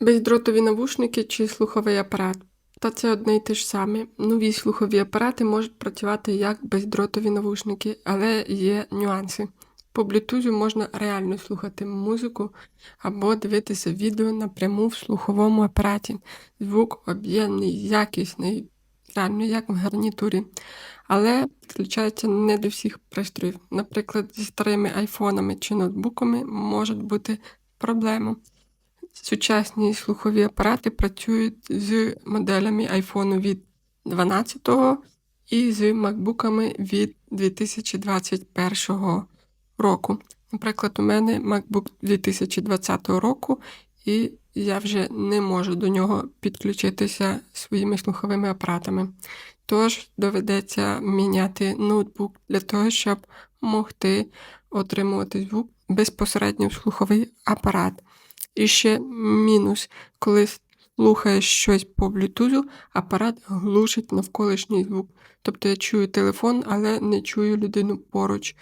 Бездротові навушники чи слуховий апарат. Та це одне й те ж саме. Нові слухові апарати можуть працювати як бездротові навушники, але є нюанси. По Bluetooth можна реально слухати музику або дивитися відео напряму в слуховому апараті. Звук об'ємний, якісний, реально як в гарнітурі. Але підключається не до всіх пристроїв. Наприклад, зі старими айфонами чи ноутбуками можуть бути проблеми. Сучасні слухові апарати працюють з моделями iPhone від 12 і з макбуками від 2021 року. Наприклад, у мене MacBook 2020 року, і я вже не можу до нього підключитися своїми слуховими апаратами. Тож доведеться міняти ноутбук для того, щоб могти отримувати звук безпосередньо в слуховий апарат. І ще мінус, коли слухаєш щось по блютузу, апарат глушить навколишній звук. Тобто я чую телефон, але не чую людину поруч.